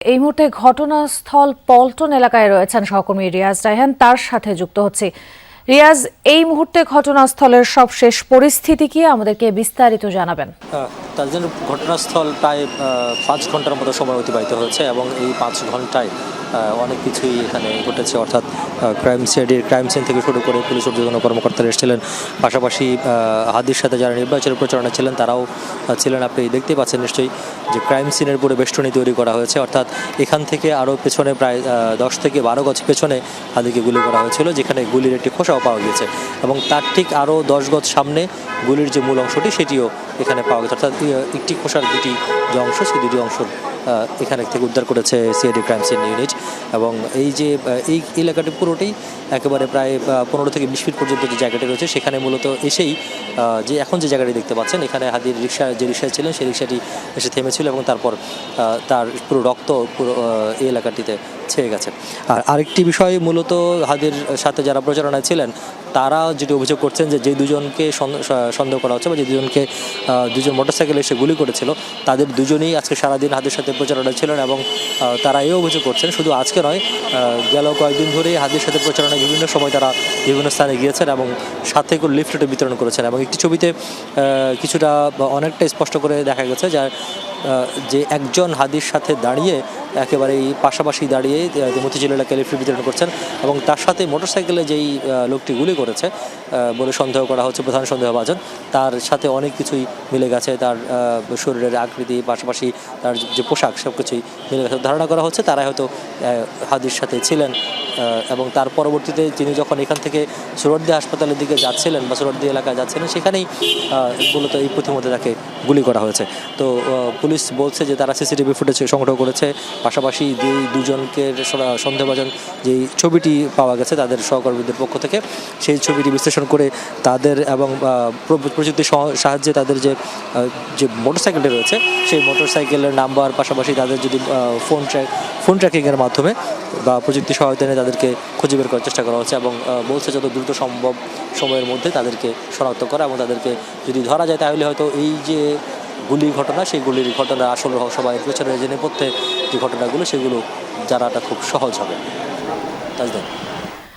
এই মুহূর্তে ঘটনাস্থল পল্টন এলাকায় রয়েছেন সহকর্মী রিয়াজ রায়হান তার সাথে যুক্ত হচ্ছে। রিয়াজ, এই মুহূর্তে ঘটনাস্থলের সবশেষ পরিস্থিতি কি আমাদেরকে বিস্তারিত জানাবেন। তাদের ঘটনাস্থল প্রায় পাঁচ ঘণ্টার মতো সময় অতিবাহিত হয়েছে এবং এই পাঁচ ঘন্টায় অনেক কিছুই এখানে ঘটেছে। অর্থাৎ ক্রাইম সিআইডির ক্রাইম সিন থেকে শুরু করে পুলিশ ঊর্ধ্বতন কর্মকর্তারা এসেছিলেন। পাশাপাশি হাদির সাথে যারা নির্বাচনের প্রচারণা ছিলেন, তারাও ছিলেন। আপনি দেখতেই পাচ্ছেন নিশ্চয়ই যে ক্রাইম সিনের পুরো বেষ্টনী তৈরি করা হয়েছে। অর্থাৎ, এখান থেকে আরও পেছনে প্রায় দশ থেকে বারো গজ পেছনে হাদিকে গুলি করা হয়েছিল, যেখানে গুলির একটি খোসাও পাওয়া গিয়েছে এবং তার ঠিক আরও দশ গজ সামনে গুলির যে মূল অংশটি সেটিও এখানে পাওয়া গেছে। অর্থাৎ একটি খোসার দুটি যে অংশ, সেই দুটি অংশ এখানে থেকে উদ্ধার করেছে সিআইডি ক্রাইম সিন ইউনিট এবং এই যে এই এলাকাটি পুরোটাই একেবারে প্রায় পনেরো থেকে বিশ ফিট পর্যন্ত যে জায়গাটি রয়েছে, সেখানে মূলত এসেই যে এখন যে জায়গাটি দেখতে পাচ্ছেন, এখানে হাদির রিক্সা, যে রিক্সায় ছিলেন, সেই রিক্সাটি এসে থেমেছিল এবং তারপর তার পুরো রক্ত পুরো এই এলাকাটিতে ছেয়ে গেছে। আর আরেকটি বিষয় মূলত হাদির সাথে যারা প্রচারণায় ছিলেন তারা যেটি অভিযোগ করছেন যে যে দুজনকে সন্দেহ করা হচ্ছে বা যে দুজনকে দুজন মোটরসাইকেলে এসে গুলি করেছিল, তাদের দুজনেই আজকে সারাদিন হাদির সাথে প্রচারণা ছিলেন এবং তারা এই অভিযোগ করছেন, শুধু আজকে নয় গেল কয়েকদিন ধরেই হাদির সাথে প্রচারণায় বিভিন্ন সময় তারা বিভিন্ন স্থানে গিয়েছেন এবং সাথে করে লিফলেটে বিতরণ করেছেন এবং একটি ছবিতে কিছুটা অনেকটা স্পষ্ট করে দেখা গেছে যার যে একজন হাদির সাথে দাঁড়িয়ে একেবারেই পাশাপাশি দাঁড়িয়ে আহ, মতিঝিল এলাকায় লিফলেট বিতরণ করছেন এবং তার সাথে মোটরসাইকেলে যেই লোকটি গুলি করেছে বলে সন্দেহ করা হচ্ছে প্রধান সন্দেহভাজন তার সাথে অনেক কিছুই মিলে গেছে তার শরীরের আকৃতি পাশাপাশি তার যে পোশাক সব কিছুই মিলে গেছে। ধারণা করা হচ্ছে তারাই হয়তো হাদির সাথে ছিলেন। এবং তার পরবর্তীতে তিনি যখন এখান থেকে সুরদ্দি হাসপাতালের দিকে যাচ্ছিলেন বা সুরদ্দি এলাকায় যাচ্ছিলেন, সেখানেই মূলত এই প্রতিমধ্যে তাকে গুলি করা হয়েছে। তো পুলিশ বলছে যে তারা সিসিটিভি ফুটেজ সংগ্রহ করেছে। পাশাপাশি যেই দুজনকে সন্দেহভাজন যেই ছবিটি পাওয়া গেছে তাদের সহকর্মীদের পক্ষ থেকে, সেই ছবিটি বিশ্লেষণ করে তাদের এবং প্রযুক্তির সাহায্যে তাদের যে যে মোটরসাইকেলটি রয়েছে, সেই মোটরসাইকেলের নাম্বার, পাশাপাশি তাদের যদি ফোন ট্র্যাক ফোন ট্র্যাকিংয়ের মাধ্যমে বা প্রযুক্তি সহায়তা নিয়ে তাদেরকে খুঁজে বের করার চেষ্টা করা হচ্ছে এবং বলছে যত দ্রুত সম্ভব সময়ের মধ্যে তাদেরকে শনাক্ত করা এবং তাদেরকে যদি ধরা যায় তাহলে হয়তো এই যে গুলির ঘটনা, সেই গুলির ঘটনা আসল সবাই পেছনে যে নেপথ্যে যে ঘটনাগুলো, সেগুলো জানাটা খুব সহজ হবে। তাজদান